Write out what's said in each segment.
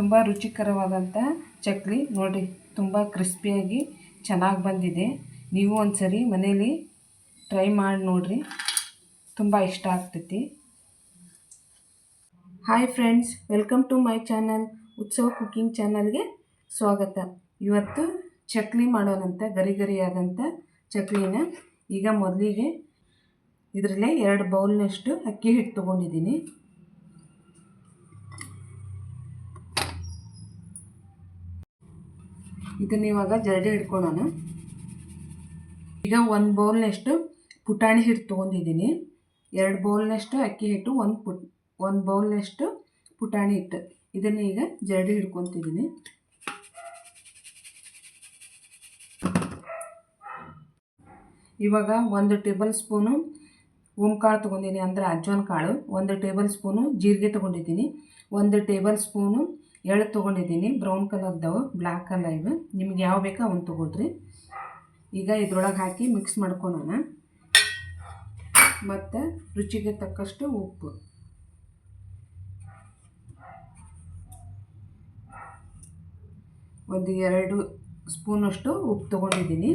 ತುಂಬ ರುಚಿಕರವಾದಂಥ ಚಕ್ಲಿ. ನೋಡಿ ತುಂಬ ಕ್ರಿಸ್ಪಿಯಾಗಿ ಚೆನ್ನಾಗಿ ಬಂದಿದೆ. ನೀವು ಒಂದ್ಸರಿ ಮನೇಲಿ ಟ್ರೈ ಮಾಡಿ ನೋಡಿರಿ. ತುಂಬ ಇಷ್ಟ ಆಗ್ತೈತಿ. Hi friends, welcome to my channel. Utsav cooking ಚಾನಲ್ಗೆ ಸ್ವಾಗತ. ಇವತ್ತು ಚಕ್ಲಿ ಮಾಡೋಣಂತ ಗರಿ ಗರಿಯಾದಂಥ ಚಕ್ಲಿನ ಈಗ ಮೊದಲಿಗೆ ಇದರಲ್ಲೇ ಎರಡು ಬೌಲ್ನಷ್ಟು ಅಕ್ಕಿ ಹಿಟ್ಟು ತೊಗೊಂಡಿದ್ದೀನಿ. ಇದನ್ನ ಇವಾಗ ಜರಡಿ ಹಿಡ್ಕೊಳ್ಳೋಣ ಈಗ ಒಂದು ಬೌಲ್ನಷ್ಟು ಪುಟಾಣಿ ಹಿಟ್ಟು ತೊಗೊಂಡಿದ್ದೀನಿ. ಎರಡು ಬೌಲ್ನಷ್ಟು ಅಕ್ಕಿ ಹಿಟ್ಟು, ಒಂದು ಪುಟ್, ಒಂದು ಬೌಲ್ನಷ್ಟು ಪುಟಾಣಿ ಹಿಟ್ಟು. ಇದನ್ನು ಈಗ ಜರಡಿ ಹಿಡ್ಕೊತಿದ್ದೀನಿ. ಇವಾಗ ಒಂದು ಟೇಬಲ್ ಸ್ಪೂನು ಕಾಳು ತೊಗೊಂಡಿದ್ದೀನಿ, ಅಂದರೆ ಅಜ್ವಾನ್ ಕಾಳು. ಒಂದು ಟೇಬಲ್ ಸ್ಪೂನು ಜೀರಿಗೆ ತೊಗೊಂಡಿದ್ದೀನಿ. ಒಂದು ಟೇಬಲ್ ಸ್ಪೂನು ಎಳ್ಳು ತೊಗೊಂಡಿದ್ದೀನಿ. ಬ್ರೌನ್ ಕಲರ್ದವು ಬ್ಲ್ಯಾಕ್ ಕಲರ್ ಇವು. ನಿಮ್ಗೆ ಯಾವ ಬೇಕೋ ಅವನ್ನ ತೊಗೊಳ್ರಿ. ಈಗ ಇದ್ರೊಳಗೆ ಹಾಕಿ ಮಿಕ್ಸ್ ಮಾಡ್ಕೊಳೋಣ. ಮತ್ತು ರುಚಿಗೆ ತಕ್ಕಷ್ಟು ಉಪ್ಪು. ಒಂದು ಎರಡು ಸ್ಪೂನಷ್ಟು ಉಪ್ಪು ತೊಗೊಂಡಿದ್ದೀನಿ.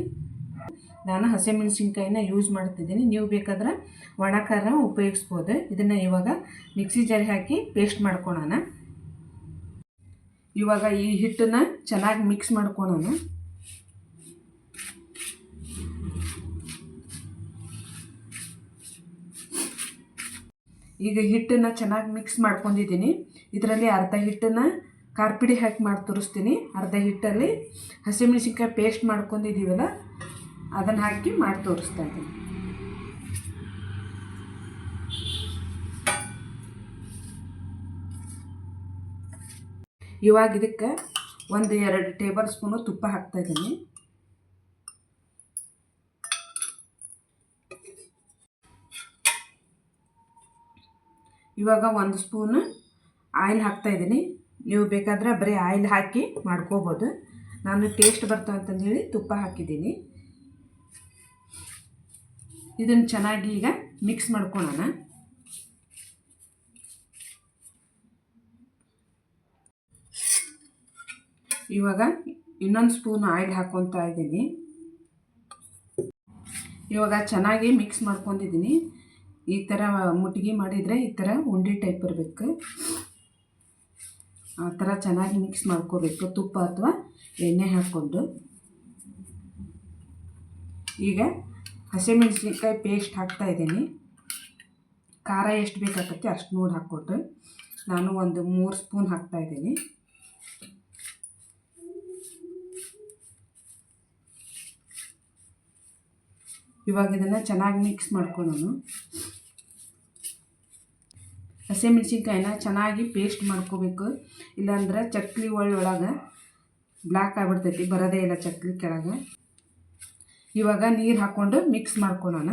ನಾನು ಹಸಿಮೆಣಸಿನ್ಕಾಯಿನ ಯೂಸ್ ಮಾಡ್ತಿದ್ದೀನಿ. ನೀವು ಬೇಕಾದ್ರೆ ಒಣ ಖಾರ ಉಪಯೋಗಿಸ್ಬೋದು. ಇದನ್ನು ಇವಾಗ ಮಿಕ್ಸಿ ಜಾರಿ ಹಾಕಿ ಪೇಸ್ಟ್ ಮಾಡ್ಕೊಳೋಣ. ಇವಾಗ ಈ ಹಿಟ್ಟನ್ನು ಚೆನ್ನಾಗಿ ಮಿಕ್ಸ್ ಮಾಡ್ಕೊಳೋಣ. ಈಗ ಹಿಟ್ಟನ್ನು ಚೆನ್ನಾಗಿ ಮಿಕ್ಸ್ ಮಾಡ್ಕೊಂಡಿದ್ದೀನಿ. ಇದರಲ್ಲಿ ಅರ್ಧ ಹಿಟ್ಟನ್ನು ಕಾರ್ಪಿಡಿ ಹಾಕಿ ಮಾಡಿ ತೋರಿಸ್ತೀನಿ. ಅರ್ಧ ಹಿಟ್ಟಲ್ಲಿ ಹಸಿಮೆಣಸಿನ್ಕಾಯಿ ಪೇಸ್ಟ್ ಮಾಡ್ಕೊಂಡಿದ್ದೀವಲ್ಲ, ಅದನ್ನು ಹಾಕಿ ಮಾಡಿ ತೋರಿಸ್ತಾ ಇದ್ದೀನಿ. ಇವಾಗ ಇದಕ್ಕೆ ಒಂದು ಎರಡು ಟೇಬಲ್ ಸ್ಪೂನು ತುಪ್ಪ ಹಾಕ್ತಾ ಇದ್ದೀನಿ. ಇವಾಗ ಒಂದು ಸ್ಪೂನು ಆಯಿಲ್ ಹಾಕ್ತಾ ಇದ್ದೀನಿ. ನೀವು ಬೇಕಾದ್ರೆ ಬರೀ ಆಯಿಲ್ ಹಾಕಿ ಮಾಡ್ಕೋಬೋದು. ನಾನು ಟೇಸ್ಟ್ ಬರ್ತಾ ಅಂತಂದೇಳಿ ತುಪ್ಪ ಹಾಕಿದ್ದೀನಿ. ಇದನ್ನು ಚೆನ್ನಾಗಿ ಈಗ ಮಿಕ್ಸ್ ಮಾಡ್ಕೊಳ್ಳೋಣ. ಇವಾಗ ಇನ್ನೊಂದು ಸ್ಪೂನ್ ಆಯಿಲ್ ಹಾಕ್ಕೊತಾ ಇದ್ದೀನಿ. ಇವಾಗ ಚೆನ್ನಾಗಿ ಮಿಕ್ಸ್ ಮಾಡ್ಕೊಂಡಿದ್ದೀನಿ. ಈ ಥರ ಮುಟ್ಗಿ ಮಾಡಿದರೆ ಈ ಥರ ಉಂಡೆ ಟೈಪ್ ಇರಬೇಕು. ಆ ಥರ ಚೆನ್ನಾಗಿ ಮಿಕ್ಸ್ ಮಾಡ್ಕೋಬೇಕು, ತುಪ್ಪ ಅಥವಾ ಎಣ್ಣೆ ಹಾಕ್ಕೊಂಡು. ಈಗ ಹಸಿಮೆಣಸಿನ್ಕಾಯಿ ಪೇಸ್ಟ್ ಹಾಕ್ತಾ ಇದ್ದೀನಿ. ಖಾರ ಎಷ್ಟು ಬೇಕಾಗತ್ತೆ ಅಷ್ಟು ನೋಡಿ ಹಾಕ್ಕೊಟ್ಟು ನಾನು ಒಂದು ಮೂರು ಸ್ಪೂನ್ ಹಾಕ್ತಾ ಇವಾಗ ಇದನ್ನು ಚೆನ್ನಾಗಿ ಮಿಕ್ಸ್ ಮಾಡ್ಕೊಳ್ಳೋಣ ಹಸಿಮೆಣ್ಸಿನ್ಕಾಯಿನ ಚೆನ್ನಾಗಿ ಪೇಸ್ಟ್ ಮಾಡ್ಕೋಬೇಕು. ಇಲ್ಲಾಂದ್ರೆ ಚಕ್ಲಿ ಒಳಗೆ ಬ್ಲ್ಯಾಕ್ ಆಗಿಬಿಡ್ತೈತಿ, ಬರೋದೇ ಇಲ್ಲ ಚಕ್ಲಿ ಕೆಳಗೆ. ಇವಾಗ ನೀರು ಹಾಕ್ಕೊಂಡು ಮಿಕ್ಸ್ ಮಾಡ್ಕೊಳೋಣ.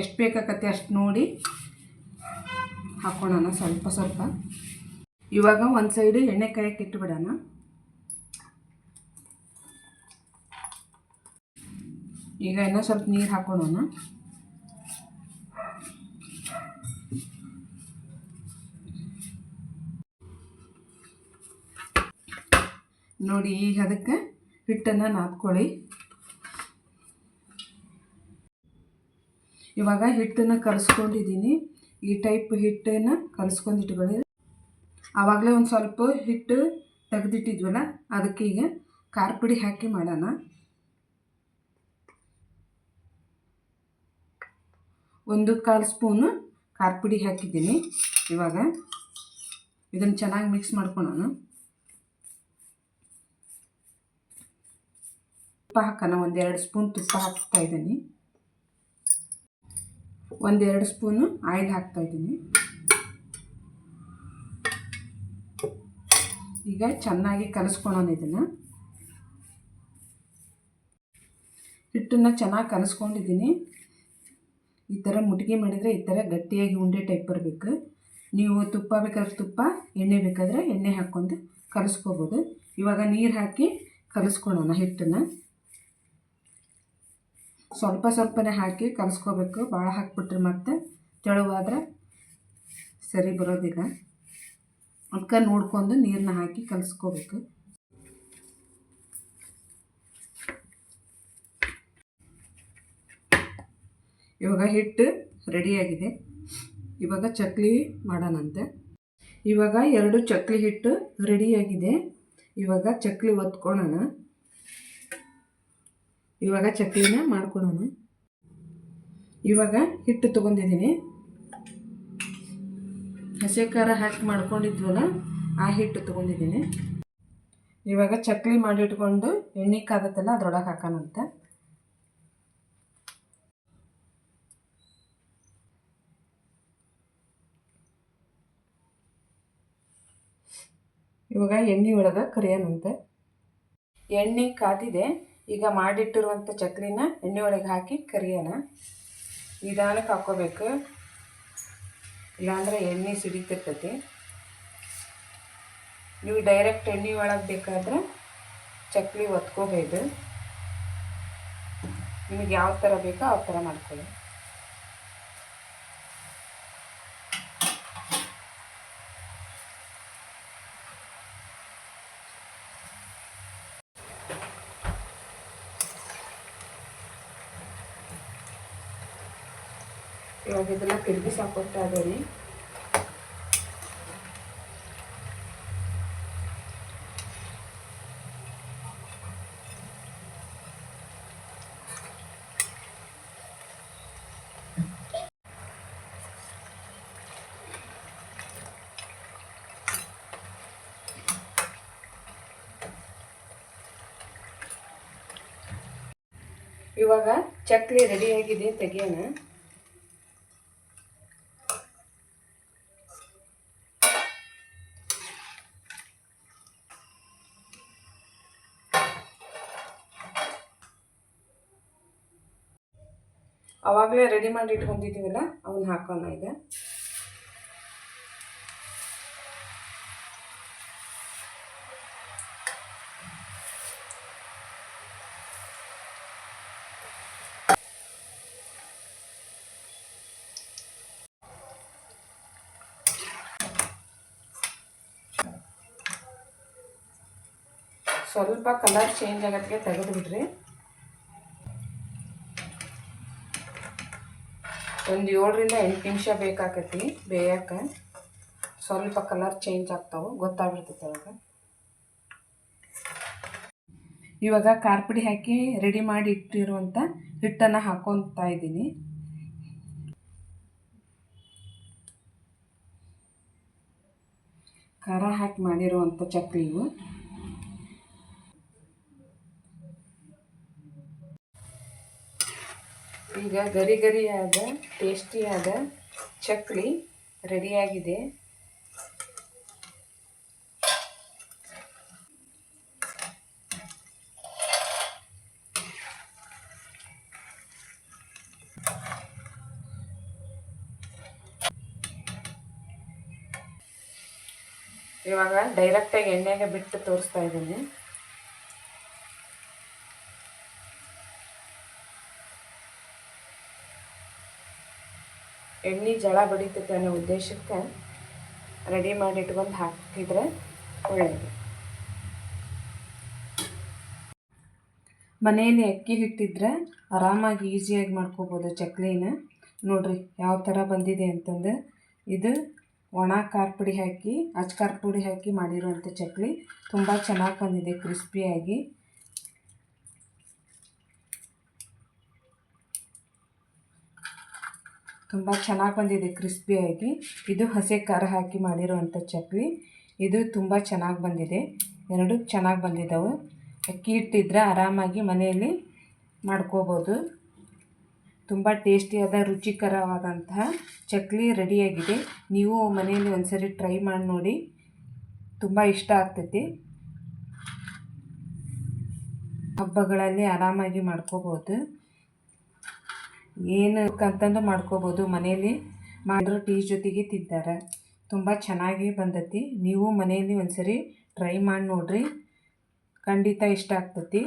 ಎಷ್ಟು ಬೇಕಾಗತ್ತೆ ಅಷ್ಟು ನೋಡಿ ಹಾಕ್ಕೊಳ್ಳೋಣ ಸ್ವಲ್ಪ ಸ್ವಲ್ಪ. ಇವಾಗ ಒಂದು ಸೈಡು ಎಣ್ಣೆ ಕಾಯಕ್ಕೆ ಇಟ್ಟುಬಿಡೋಣ ಈಗ ಇನ್ನೂ ಸ್ವಲ್ಪ ನೀರು ಹಾಕೊಳ್ಳೋಣ ನೋಡಿ ಈಗ ಅದಕ್ಕೆ ಹಿಟ್ಟನ್ನು ನಾದ್ಕೊಳ್ಳಿ. ಇವಾಗ ಹಿಟ್ಟನ್ನು ಕಲಿಸ್ಕೊಂಡಿದ್ದೀನಿ ಈ ಟೈಪ್ ಹಿಟ್ಟನ್ನು ಕಲಸ್ಕೊಂಡಿಟ್ಕೊಳ್ಳಿ ಆವಾಗಲೇ ಒಂದು ಸ್ವಲ್ಪ ಹಿಟ್ಟು ತೆಗೆದಿಟ್ಟಿದ್ವಲ್ಲ, ಅದಕ್ಕೆ ಈಗ ಖಾರ ಪುಡಿ ಹಾಕಿ ಮಾಡೋಣ. ಒಂದು ಕಾಲು ಸ್ಪೂನು ಖಾರ ಪುಡಿ ಹಾಕಿದ್ದೀನಿ ಇವಾಗ. ಇದನ್ನು ಚೆನ್ನಾಗಿ ಮಿಕ್ಸ್ ಮಾಡ್ಕೊಳ್ಳೋಣ ತುಪ್ಪ ಹಾಕೋಣ, ಒಂದೆರಡು ಸ್ಪೂನ್ ತುಪ್ಪ ಹಾಕ್ತಾ ಇದ್ದೀನಿ. ಒಂದೆರಡು ಸ್ಪೂನು ಆಯಿಲ್ ಹಾಕ್ತಾ ಇದ್ದೀನಿ. ಈಗ ಚೆನ್ನಾಗಿ ಕಲಿಸ್ಕೊಳ್ಳೋಣ ಇದನ್ನು. ಹಿಟ್ಟನ್ನು ಚೆನ್ನಾಗಿ ಕಲಿಸ್ಕೊಂಡಿದ್ದೀನಿ. ಈ ಥರ ಮುಟ್ಗೆ ಮಾಡಿದರೆ ಈ ಥರ ಗಟ್ಟಿಯಾಗಿ ಉಂಡೆ ಟೈಪ್ ಬರಬೇಕು. ನೀವು ತುಪ್ಪ ಬೇಕಾದ್ರೆ ತುಪ್ಪ, ಎಣ್ಣೆ ಬೇಕಾದರೆ ಎಣ್ಣೆ ಹಾಕ್ಕೊಂಡು ಕಲಸ್ಕೋಬೋದು. ಇವಾಗ ನೀರು ಹಾಕಿ ಕಲಸ್ಕೊಳ್ಳೋಣ ಹಿಟ್ಟನ್ನು. ಸ್ವಲ್ಪ ಸ್ವಲ್ಪನೇ ಹಾಕಿ ಕಲಿಸ್ಕೋಬೇಕು. ಭಾಳ ಹಾಕ್ಬಿಟ್ರೆ ಮತ್ತೆ ತೆಳುವಾದ್ರೆ ಸರಿ ಬರೋದಿಲ್ಲ. ಅದಕ್ಕೆ ನೋಡ್ಕೊಂಡು ನೀರನ್ನ ಹಾಕಿ ಕಲಿಸ್ಕೋಬೇಕು. ಇವಾಗ ಹಿಟ್ಟು ರೆಡಿಯಾಗಿದೆ ಇವಾಗ ಚಕ್ಲಿ ಮಾಡೋಣಂತೆ. ಇವಾಗ ಎರಡು ಚಕ್ಲಿ ಹಿಟ್ಟು ರೆಡಿಯಾಗಿದೆ ಇವಾಗ ಚಕ್ಲಿ ಒತ್ಕೊಳ್ಳೋಣ. ಇವಾಗ ಚಕ್ಲಿನ ಮಾಡ್ಕೊಳೋಣ ಇವಾಗ ಹಿಟ್ಟು ತೊಗೊಂಡಿದ್ದೀನಿ. ಹಸಿ ಖಾರ ಹಾಕಿ ಮಾಡ್ಕೊಂಡಿದ್ವಲ್ಲ, ಆ ಹಿಟ್ಟು ತೊಗೊಂಡಿದ್ದೀನಿ. ಇವಾಗ ಚಕ್ಲಿ ಮಾಡಿಟ್ಕೊಂಡು ಎಣ್ಣೆ ಕಾದತ್ತಲ್ಲ ಅದ್ರೊಳಗೆ ಹಾಕೋಣಂತೆ. ಇವಾಗ ಎಣ್ಣೆ ಒಳಗೆ ಕರಿಯೋಣಂತೆ ಎಣ್ಣೆ ಕಾದಿದೆ, ಈಗ ಮಾಡಿಟ್ಟಿರುವಂಥ ಚಕ್ಲಿನ ಎಣ್ಣೆ ಒಳಗೆ ಹಾಕಿ ಕರಿಯೋಣ. ನಿಧಾನಕ್ಕೆ ಹಾಕ್ಕೋಬೇಕು. ಇಲ್ಲಾಂದ್ರೆ ಎಣ್ಣೆ ಸಿಡಿತಿರ್ತೈತಿ. ನೀವು ಡೈರೆಕ್ಟ್ ಎಣ್ಣೆ ಒಳಗೆ ಬೇಕಾದ್ರೆ ಚಕ್ಲಿ ಒತ್ಕೋಬೇಕು ನಿಮಗೆ ಯಾವ ಥರ ಬೇಕೋ ಆ ಥರ ಮಾಡ್ಕೊಳ್ಳಿ. ಇವಾಗ ಇದನ್ನ ತಿರುಗಿಸಿ ಹಾಕೊಳ್ತಾ ಇದ್ದೀನಿ. ಇವಾಗ ಚಕ್ಲಿ ರೆಡಿ ಆಗಿದೆ ತೆಗಿಯೋಣ. ಅವಾಗಲೇ ರೆಡಿ ಮಾಡಿ ಇಟ್ಕೊಂಡಿದ್ದೀವಲ್ಲ ಅವನ್ನ ಹಾಕೋಣ ಈಗ. ಸ್ವಲ್ಪ ಕಲರ್ ಚೇಂಜ್ ಆಗೋದಕ್ಕೆ ತೆಗೆದು ಒಂದು ಏಳರಿಂದ ಎಂಟು ನಿಮಿಷ ಬೇಕಾಕೈತಿ ಬೇಯಕ್ಕೆ ಸ್ವಲ್ಪ ಕಲರ್ ಚೇಂಜ್ ಆಗ್ತಾವೆ, ಗೊತ್ತಾಗ್ಬಿಡ್ತೈತೆ ಅವಾಗ. ಇವಾಗ ಖಾರ ಹಾಕಿ ರೆಡಿ ಮಾಡಿ ಇಟ್ಟಿರುವಂಥ ಹಿಟ್ಟನ್ನು ಹಾಕೊತಾ ಇದ್ದೀನಿ. ಖಾರ ಹಾಕಿ ಮಾಡಿರುವಂಥ ಚಕ್ಲಿವು ಈಗ ಗರಿ ಗರಿಯಾದ ಟೇಸ್ಟಿಯಾದ ಚಕ್ಲಿ ರೆಡಿಯಾಗಿದೆ. ಇವಾಗ ಡೈರೆಕ್ಟಾಗಿ ಎಣ್ಣೆಗೆ ಬಿಟ್ಟು ತೋರಿಸ್ತಾ ಇದ್ದೀನಿ. ಎಣ್ಣೆ ಜಳ ಬಡಿತೈತೆ ಅನ್ನೋ ಉದ್ದೇಶಕ್ಕೆ ರೆಡಿ ಮಾಡಿ ಇಟ್ಕೊಂಡು ಹಾಕಿದ್ರೆ ಒಳ್ಳೆಯದು ಮನೆಯಲ್ಲಿ ಅಕ್ಕಿ ಹಿಟ್ಟಿದ್ರೆ ಆರಾಮಾಗಿ ಈಸಿಯಾಗಿ ಮಾಡ್ಕೋಬೋದು ಚಕ್ಲಿನ. ನೋಡ್ರಿ ಯಾವ ಥರ ಬಂದಿದೆ ಅಂತಂದು ಇದು ಒಣ ಖಾರ ಪುಡಿ ಹಾಕಿ, ಅಚ್ಚ ಖಾರ ಪುಡಿ ಹಾಕಿ ಮಾಡಿರುವಂಥ ಚಕ್ಲಿ. ತುಂಬ ಚೆನ್ನಾಗಿ ಬಂದಿದೆ ಕ್ರಿಸ್ಪಿಯಾಗಿ ತುಂಬ ಚೆನ್ನಾಗಿ ಬಂದಿದೆ ಕ್ರಿಸ್ಪಿಯಾಗಿ ಇದು ಹಸಿ ಖಾರ ಹಾಕಿ ಮಾಡಿರುವಂಥ ಚಕ್ಲಿ. ಇದು ತುಂಬ ಚೆನ್ನಾಗಿ ಬಂದಿದೆ. ಎರಡು ಚೆನ್ನಾಗಿ ಬಂದಿದ್ದಾವೆ ಅಕ್ಕಿ ಇಟ್ಟಿದ್ರೆ ಆರಾಮಾಗಿ ಮನೆಯಲ್ಲಿ ಮಾಡ್ಕೋಬೋದು. ತುಂಬ ಟೇಸ್ಟಿಯಾದ, ರುಚಿಕರವಾದಂತಹ ಚಕ್ಲಿ ರೆಡಿಯಾಗಿದೆ. ನೀವು ಮನೆಯಲ್ಲಿ ಒಂದ್ಸರಿ ಟ್ರೈ ಮಾಡಿ ನೋಡಿ. ತುಂಬ ಇಷ್ಟ ಆಗ್ತೈತಿ. ಹಬ್ಬಗಳಲ್ಲಿ ಆರಾಮಾಗಿ ಮಾಡ್ಕೋಬೋದು. ಏನು ಅಂತಂದು ಮಾಡ್ಕೋಬೋದು. ಮನೆಯಲ್ಲಿ ಮಾಡಿರೋ ಟೀ ಜೊತೆಗೆ ತಿಂತಾರೆ. ತುಂಬ ಚೆನ್ನಾಗಿ ಬಂದತಿ. ನೀವು ಮನೆಯಲ್ಲಿ ಒಂದ್ಸರಿ ಟ್ರೈ ಮಾಡಿ ನೋಡಿರಿ. ಖಂಡಿತ ಇಷ್ಟ ಆಗ್ತತಿ.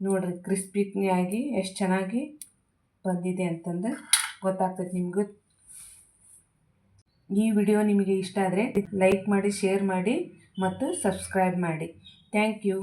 ನೋಡಿರಿ ಕ್ರಿಸ್ಪಿಯಾಗಿ ಎಷ್ಟು ಚೆನ್ನಾಗಿ ಬಂದಿದೆ ಅಂತಂದು ಗೊತ್ತಾಗ್ತದೆ ನಿಮಗೂ. ಈ ವಿಡಿಯೋ ನಿಮಗೆ ಇಷ್ಟ ಆದರೆ ಲೈಕ್ ಮಾಡಿ, ಶೇರ್ ಮಾಡಿ ಮತ್ತು ಸಬ್ಸ್ಕ್ರೈಬ್ ಮಾಡಿ. Thank you.